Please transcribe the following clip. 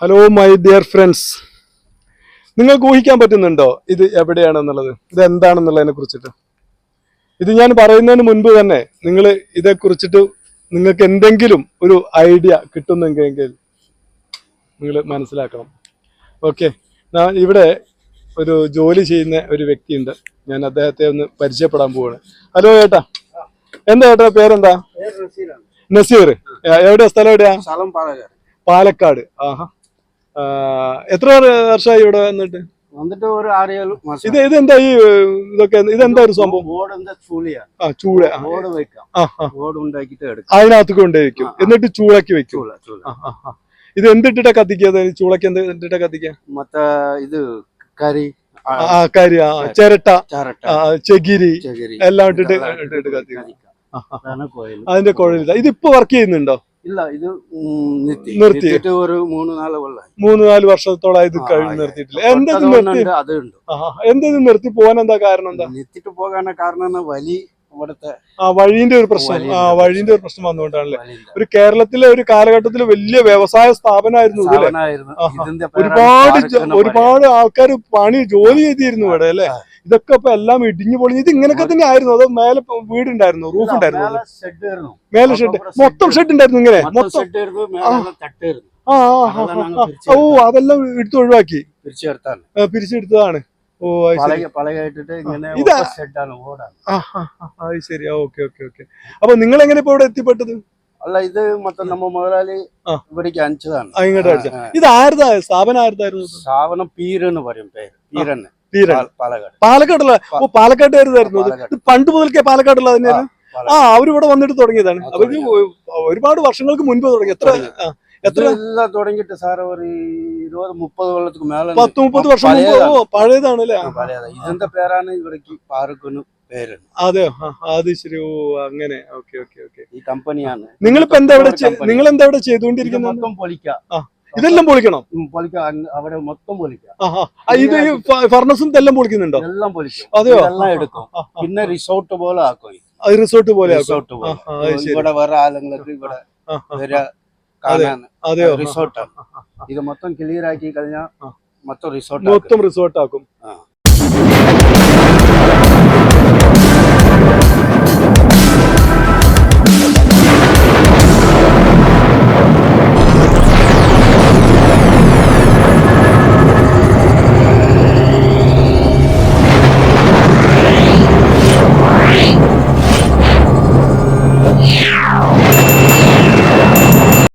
Hello my dear friends നിങ്ങൾക്ക് ഊഹിക്കാൻ പറ്റുന്നുണ്ടോ ഇത് എവിടെയാണെന്നുള്ളത്? ഇത് എന്താണെന്നുള്ളതിനെ കുറിച്ചിട്ട്? ഇത് ഞാൻ പറയുന്നതിന് മുൻപ് തന്നെ നിങ്ങൾ ഇതേ കുറിച്ചിട്ട് നിങ്ങൾക്ക് എന്തെങ്കിലും ഒരു ഐഡിയ കിട്ടുന്നെങ്കിൽ നിങ്ങൾ മനസ്സിലാക്കണം. ഓക്കെ ഇവിടെ ഒരു ജോലി ചെയ്യുന്ന ഒരു വ്യക്തിയുണ്ട്. ഞാൻ അദ്ദേഹത്തെ ഒന്ന് പരിചയപ്പെടാൻ പോവാണ്. ഹലോ ഏട്ടാ. എന്താ ഏട്ടാ പേരെന്താ? നസീർ. എവിടെയാ? സ്ഥലം എവിടെയാ? സ്ഥലം പാലക്കാട്. പാലക്കാട്. ആഹാ. എത്ര വർഷമായി ഇവിടെ വന്നിട്ട്? വന്നിട്ട് ഒരു ആറ് ഏഴ് മാസം. ഇത് ഇതെന്താ ഈ ഇതൊക്കെ ഇതെന്താ ഒരു സംഭവം? ബോർഡ് എന്താ ചൂളിയാണ് ആ ചൂള. ബോർഡ് വെക്കാം. ബോർഡ് ഉണ്ടാക്കിട്ട് എടുക്കാം. അതിനകത്ത് കൊണ്ടുവയ്ക്കും. എന്നിട്ട് ചൂളക്ക് വെക്കും. ഇത് എന്തിട്ടിട്ടാ കത്തിക്കുക? ചൂളക്ക് എന്ത് എന്തിട്ടാ കത്തിക്കുക? മറ്റേ ഇത് കറി ആ, കരി ആ ചിരട്ട. ചിരട്ട. ചകിരി. എല്ലാം ഇട്ടിട്ട് ഇട്ടിട്ട് കത്തിക്കും. അതിന്റെ കുഴലില്ല. ഇതിപ്പോ വർക്ക് ചെയ്യുന്നുണ്ടോ? ഇല്ല ഇത് നിർത്തി. ഒരു മൂന്ന് നാല് കൊല്ലം മൂന്ന് നാല് വർഷത്തോളം ഇത് കഴിഞ്ഞ് നിർത്തിയിട്ടില്ല. ആ. എന്താ ഇത് ഒട്ടകം നിർത്തി അത് അതുണ്ട് എന്തെങ്കിലും നിർത്തി പോകാൻ എന്താ കാരണം എന്താ? നിർത്തിട്ട് പോകാൻ കാരണം വലി ഇവിടുത്തെ ആ വഴീന്റെ ഒരു പ്രശ്നം. ആ വഴിന്റെ ഒരു പ്രശ്നം വന്നുകൊണ്ടാണല്ലേ? ഒരു കേരളത്തിലെ ഒരു കാലഘട്ടത്തിൽ വലിയ വ്യവസായ സ്ഥാപനമായിരുന്നു ഒരുപാട് ഒരുപാട് ആൾക്കാർ പണി ജോലി ചെയ്തിരുന്നു ഇവിടെ അല്ലെ? ഇതൊക്കെ ഇപ്പൊ എല്ലാം ഇടിഞ്ഞു പൊളിഞ്ഞ് ഇത് ഇങ്ങനൊക്കെ തന്നെ ആയിരുന്നു അതോ മേലെ വീട് വീടുണ്ടായിരുന്നു? റൂഫ് ഉണ്ടായിരുന്നു മേലെ ഷെഡ് മൊത്തം ഷെഡ് ഉണ്ടായിരുന്നു ഇങ്ങനെ? മൊത്തം ആ. ഓ അതെല്ലാം എടുത്ത് ഒഴിവാക്കി? പിരിച്ചെടുത്താണ്. പിരിച്ചെടുത്തതാണ്. ഓ അത് ശരി. Okay okay okay. അപ്പൊ നിങ്ങൾ എങ്ങനെ ഇപ്പൊ ഇവിടെ എത്തിപ്പെട്ടത്? അല്ല ഇത് മൊത്തം നമ്മ മുതലാളി ഇവിടേക്ക് അഞ്ചതാണ് ആ, ഇങ്ങോട്ട് ഇത് ആരുതാ സ്ഥാപനം ആരുതായിരുന്നു സ്ഥാപനം പീരെന്ന് പറയും പേര്. പീരന്ന്. തീരൻ പാ- പാലക്കാട്. പാലക്കാടുള്ള ഓ പാലക്കാട്ടുകാരുതായിരുന്നു ഇത് പണ്ട് മുതൽക്കേ പാലക്കാടുള്ള തന്നെയാണ് ആ. അവരിവിടെ വന്നിട്ട് തുടങ്ങിയതാണ്. അവർ ഒരുപാട് വർഷങ്ങൾക്ക് മുൻപ് തുടങ്ങി. എത്ര എത്ര? എല്ലാം സാർ ഒരു ഇരുപത് മുപ്പത് കൊല്ലത്തിന് മേലെ പത്ത് മുപ്പത് വർഷം മുമ്പ്? പഴയതാണ്. അല്ലേ പഴയതാണ്. ഇതിന്റെ പേരാണ്? ഇവിടേക്ക് പാറക്കൊന്ന് പേരാണ് അതെയോ? അത് ഓ അങ്ങനെ. Okay okay okay. ഈ കമ്പനിയാണ്. നിങ്ങളിപ്പോ എന്താ ഇവിടെ നിങ്ങൾ എന്താ ഇവിടെ ചെയ്തുകൊണ്ടിരിക്കുന്നത്? മൊത്തം പൊളിക്കാം. ഇതെല്ലാം പൊളിക്കണം? പൊളിക്കാം. അവിടെ മൊത്തം പൊളിക്കാം. ഇത് ഫർണസും എല്ലാം പൊളിക്കുന്നുണ്ടോ? എല്ലാം പൊളിക്കും. അതെയോ? എല്ലാം എടുക്കും. പിന്നെ റിസോർട്ട് പോലെ ആക്കും റിസോർട്ട് പോലെ റിസോർട്ട് പോലെ. ഇവിടെ വേറെ ആളുകൾക്ക് ഇവിടെ അതെയോ? റിസോർട്ട് ഇത് മൊത്തം ക്ലിയർ ആക്കി കഴിഞ്ഞാൽ. മൊത്തം റിസോർട്ട് മൊത്തം റിസോർട്ട് ആക്കും.